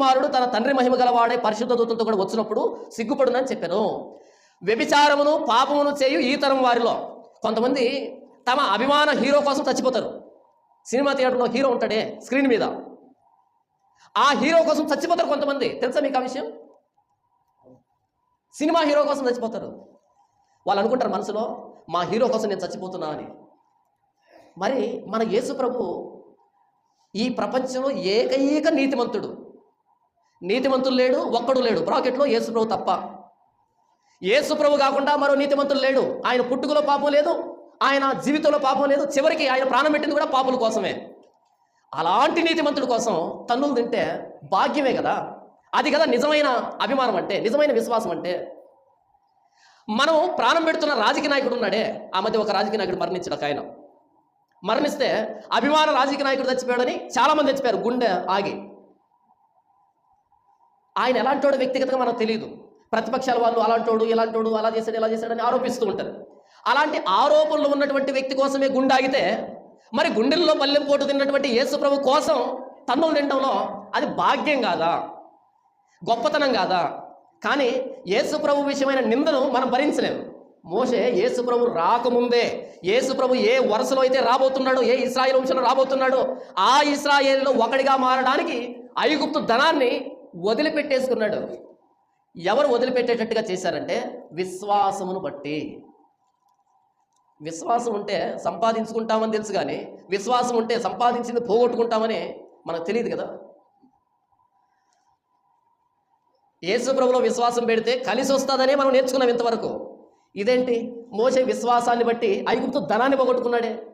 కుమారుడు తన తండ్రి మహిమ గలవాడే పరిశుద్ధ దూతలతో కూడా వచ్చినప్పుడు సిగ్గుపడునని చెప్పాను. వ్యభిచారమును పాపమును చేయు ఈ తరం వారిలో కొంతమంది తమ అభిమాన హీరో కోసం చచ్చిపోతారు. సినిమా థియేటర్లో హీరో ఉంటాడే స్క్రీన్ మీద. ఆ హీరో కోసం చచ్చిపోతారు కొంతమంది. తెలుసా మీకు ఆ విషయం? సినిమా హీరో కోసం చచ్చిపోతారు. వాళ్ళు అనుకుంటారు మనసులో మా హీరో కోసం నేను చచ్చిపోతున్నా అని. మరి మన యేసు ప్రభు ఈ ప్రపంచంలో ఏకైక నీతిమంతుడు. నీతిమంతులు లేడు ఒక్కడు లేడు. బ్రాకెట్లో యేసుప్రభు తప్ప. యేసుప్రభు కాకుండా మరో నీతిమంతులు లేడు. ఆయన పుట్టుకలో పాపం లేదు ఆయన జీవితంలో పాపం లేదు. చివరికి ఆయన ప్రాణం పెట్టింది కూడా పాపుల కోసమే. అలాంటి నీతిమంతుడి కోసం తన్నులు తింటే భాగ్యమే కదా? అది కదా నిజమైన అభిమానం అంటే నిజమైన విశ్వాసం అంటే. మనం ప్రాణం పెడుతున్న రాజకీయ నాయకుడు ఉన్నాడే ఆ మధ్య ఒక రాజకీయ నాయకుడు మరణించాడు ఒక ఆయన. మరణిస్తే అభిమాన రాజకీయ నాయకుడు చచ్చిపోయాడని చాలామంది చచ్చిపోయారు. గుండె ఆగి. ఆయన ఎలాంటోడు వ్యక్తిగతంగా మనకు తెలియదు. ప్రతిపక్షాల వాళ్ళు అలాంటోడు ఇలాంటోడు అలా చేశాడు ఇలా చేశాడని ఆరోపిస్తూ ఉంటారు. అలాంటి ఆరోపణలు ఉన్నటువంటి వ్యక్తి కోసమే గుండె ఆగితే మరి గుండెల్లో పల్లెం కోటు తిన్నటువంటి యేసు ప్రభు కోసం తన్నులు తినడంలో అది భాగ్యం కాదా? గొప్పతనం కాదా? కానీ యేసుప్రభు విషయమైన నిందను మనం భరించలేము. మోషే యేసుప్రభు రాకముందే యేసుప్రభు ఏ వరుసలో అయితే రాబోతున్నాడో ఏ ఇస్రాయేల్ వంశంలో రాబోతున్నాడో ఆ ఇస్రాయేల్లో ఒకడిగా మారడానికి ఐగుప్తు ధనాన్ని వదిలిపెట్టేసుకున్నాడు. ఎవరు వదిలిపెట్టేటట్టుగా చేశారంటే విశ్వాసమును బట్టి. విశ్వాసం ఉంటే సంపాదించుకుంటామని తెలుసు కానీ విశ్వాసం ఉంటే సంపాదించింది పోగొట్టుకుంటామని మనకు తెలియదు కదా. యేసుప్రభులో విశ్వాసం పెడితే కలిసి వస్తుందనే మనం నేర్చుకున్నాం ఇంతవరకు. ఇదేంటి? మోసే విశ్వాసాన్ని బట్టి ఐగుప్తు ధనాన్ని పోగొట్టుకున్నాడే.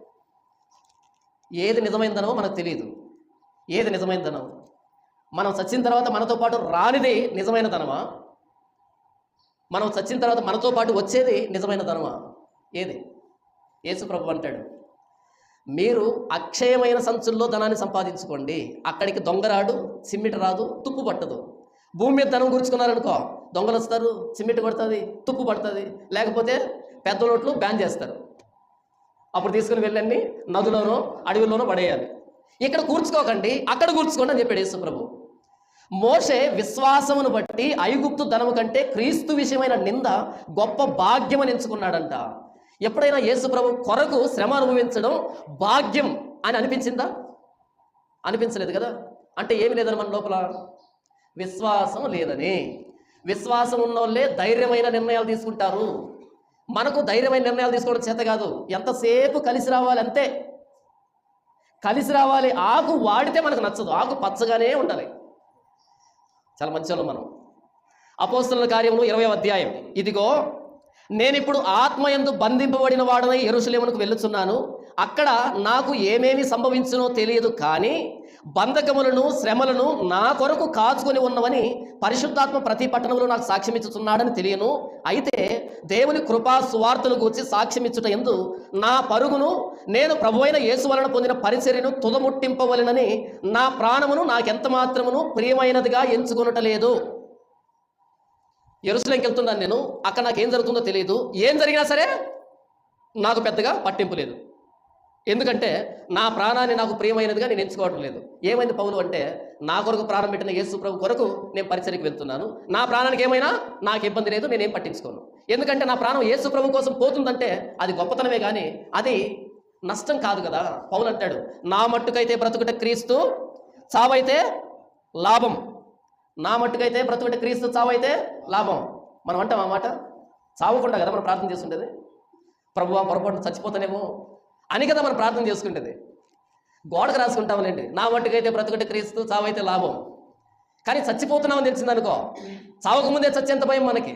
ఏది నిజమైందనో మనకు తెలియదు. ఏది నిజమైందనో? మనం చచ్చిన తర్వాత మనతో పాటు రానిది నిజమైన ధనమా? మనం చచ్చిన తర్వాత మనతో పాటు వచ్చేది నిజమైన ధనమా? ఏది? యేసుప్రభు అంటాడు మీరు అక్షయమైన సంచుల్లో ధనాన్ని సంపాదించుకోండి. అక్కడికి దొంగ రాడు చిమ్మిట రాదు తుప్పు పట్టదు. భూమి మీద ధనం గుర్చుకున్నారనుకో దొంగలు వస్తారు చిమ్మిట పడుతుంది తుప్పు పడుతుంది. లేకపోతే పెద్ద నోట్లు బ్యాన్ చేస్తారు. అప్పుడు తీసుకుని వెళ్ళండి నదులోనో అడవిలోనో పడేయాలి. ఇక్కడ కూర్చుకోకండి అక్కడ కూర్చుకోండి అని చెప్పాడు యేసుప్రభు మోషే విశ్వాసమును బట్టి ఐగుప్తు ధనము కంటే క్రీస్తు విషయమైన నింద గొప్ప భాగ్యమని ఎంచుకున్నాడంట. ఎప్పుడైనా యేసు ప్రభు కొరకు శ్రమ అనుభవించడం భాగ్యం అని అనిపించిందా? అనిపించలేదు కదా. అంటే ఏమి లేదని మన లోపల? విశ్వాసం లేదని. విశ్వాసం ఉన్నోళ్ళే ధైర్యమైన నిర్ణయాలు తీసుకుంటారు. మనకు ధైర్యమైన నిర్ణయాలు తీసుకోవడం చేత కాదు. ఎంతసేపు కలిసి రావాలి అంతే. కలిసి రావాలి. ఆకు వాడితే మనకు నచ్చదు. ఆకు పచ్చగానే ఉండాలి. చాలా మంచి మనం. అపోస్తుల కార్యములు ఇరవై అధ్యాయం. ఇదిగో నేనిప్పుడు ఆత్మయందు బంధింపబడిన వాడనై ఎరుసలేమునకు వెళ్ళుచున్నాను. అక్కడ నాకు ఏమేమి సంభవించునో తెలియదు కానీ బంధకములను శ్రమలను నా కొరకు కాచుకొని ఉన్నవని పరిశుద్ధాత్మ ప్రతి పట్టణంలో నాకు సాక్ష్యమిచ్చుతున్నాడని తెలియను. అయితే దేవుని కృపా సువార్తలు గూర్చి సాక్ష్యమిచ్చుట ఎందు నా పరుగును నేను ప్రభువైన యేసు వలన పొందిన పరిచర్యను తుదముట్టింపవలెనని నా ప్రాణమును నాకెంత మాత్రమును ప్రియమైనదిగా ఎంచుకొనటలేదు ఎరుసలంకి వెళ్తున్నాను నేను. అక్కడ నాకు ఏం జరుగుతుందో తెలియదు ఏం జరిగినా సరే నాకు పెద్దగా పట్టింపు లేదు. ఎందుకంటే నా ప్రాణాన్ని నాకు ప్రియమైనదిగా నేను ఎంచుకోవడం లేదు. ఏమైంది పౌలు అంటే నా కొరకు ప్రాణం పెట్టిన యేసు ప్రభు కొరకు నేను పరిచయకి వెళ్తున్నాను. నా ప్రాణానికి ఏమైనా నాకు ఇబ్బంది లేదు నేనేం పట్టించుకోను. ఎందుకంటే నా ప్రాణం యేసు ప్రభు కోసం పోతుందంటే అది గొప్పతనమే కానీ అది నష్టం కాదు కదా. పౌలు అంటాడు నా మట్టుకైతే బ్రతుకుట క్రీస్తు చావైతే లాభం. నా మట్టుకైతే బ్రతుకుట క్రీస్తు చావైతే లాభం. మనం అంటాం ఆ మాట? చావకుండా కదా మనం ప్రార్థన చేస్తుండేది? ప్రభువా పొరపాటు చచ్చిపోతానేమో అని కదా మనం ప్రార్థన చేసుకుంటుంది. గోడకు రాసుకుంటామనండి నా మట్టుకైతే బ్రతుకుట క్రీస్తు చావైతే లాభం. కానీ చచ్చిపోతున్నామని తెలిసిందనుకో చావకముందే చచ్చేంత భయం మనకి.